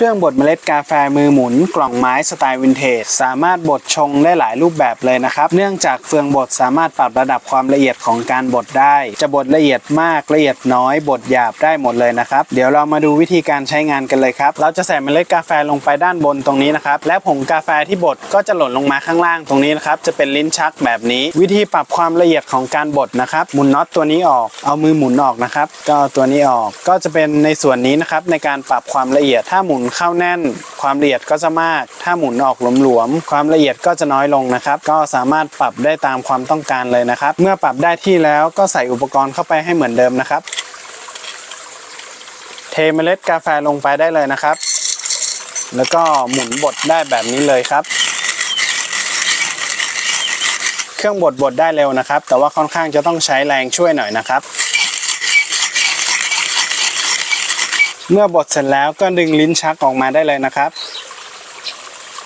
เครื่องบดเมล็ดกาแฟมือหมุนกล่องไม้สไตล์วินเทจสามารถบดชงได้หลายรูปแบบเลยนะครับ เนื่องจากเฟืองบดสามารถปรับระดับความละเอียดของการบดได้ จะบดละเอียดมากละเอียดน้อยบดหยาบได้หมดเลยนะครับ เดี๋ยวเรามาดูวิธีการใช้งานกันเลยครับ เราจะใส่เมล็ดกาแฟลงไปด้านบนตรงนี้นะครับ และผงกาแฟที่บดก็จะหล่นลงมาข้างล่างตรงนี้นะครับ จะเป็นลิ้นชักแบบนี้ วิธีปรับความละเอียดของการบดนะครับ หมุนน็อตตัวนี้ออก เอามือหมุนออกนะครับ ก็ตัวนี้ออก ก็จะเป็นในส่วนนี้นะครับในการปรับความละเอียด ถ้าหมุนเข้าแน่น ความละเอียดก็จะมาก ถ้าหมุนออกหลวมๆความละเอียดก็จะน้อยลงนะครับ ก็สามารถปรับได้ตามความต้องการเลยนะครับ เมื่อปรับได้ที่แล้วก็ใส่อุปกรณ์เข้าไปให้เหมือนเดิมนะครับ เทเมล็ดกาแฟลงไปได้เลยนะครับ แล้วก็หมุนบดได้แบบนี้เลยครับเครื่องบดบดได้เร็วนะครับ แต่ว่าค่อนข้างจะต้องใช้แรงช่วยหน่อยนะครับ เมื่อบดเสร็จแล้วก็ดึงลิ้นชักออกมาได้เลยนะครับ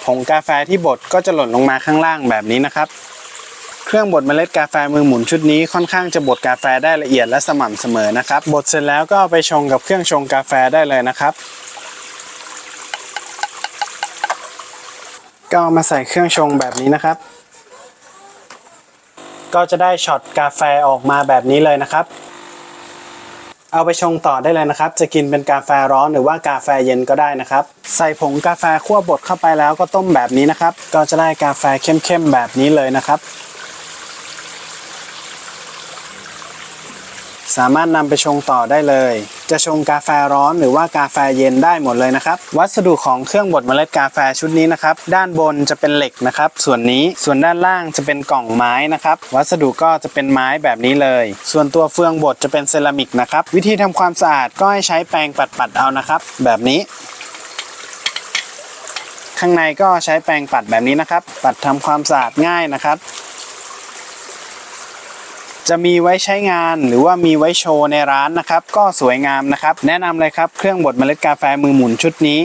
ผงกาแฟที่บดก็จะหล่นลงมาข้างล่างแบบนี้นะครับ เครื่องบดเมล็ดกาแฟมือหมุนชุดนี้ค่อนข้างจะบดกาแฟได้ละเอียดและสม่ำเสมอนะครับ บดเสร็จแล้วก็เอาไปชงกับเครื่องชงกาแฟได้เลยนะครับก็เอามาใส่เครื่องชงแบบนี้นะครับ ก็จะได้ช็อตกาแฟออกมาแบบนี้เลยนะครับ เอาไปชงต่อได้เลยนะครับ จะกินเป็นกาแฟร้อนหรือว่ากาแฟเย็นก็ได้นะครับ ใส่ผงกาแฟคั่วบดเข้าไปแล้วก็ต้มแบบนี้นะครับ ก็จะได้กาแฟเข้มๆแบบนี้เลยนะครับ สามารถนำไปชงต่อได้เลย จะชงกาแฟร้อนหรือว่ากาแฟเย็นได้หมดเลยนะครับ วัสดุของเครื่องบดเมล็ดกาแฟชุดนี้นะครับ ด้านบนจะเป็นเหล็กนะครับ ส่วนนี้ส่วนด้านล่างจะเป็นกล่องไม้นะครับ วัสดุก็จะเป็นไม้แบบนี้เลย ส่วนตัวเฟืองบดจะเป็นเซรามิกนะครับ วิธีทำความสะอาดก็ให้ใช้แปรงปัดๆเอานะครับ แบบนี้ข้างในก็ใช้แปรงปัดแบบนี้นะครับ ปัดทำความสะอาดง่ายนะครับ จะมีไว้ใช้งานหรือว่ามีไว้โชว์ในร้านนะครับ ก็สวยงามนะครับ แนะนำเลยครับเครื่องบดเมล็ดกาแฟมือหมุนชุดนี้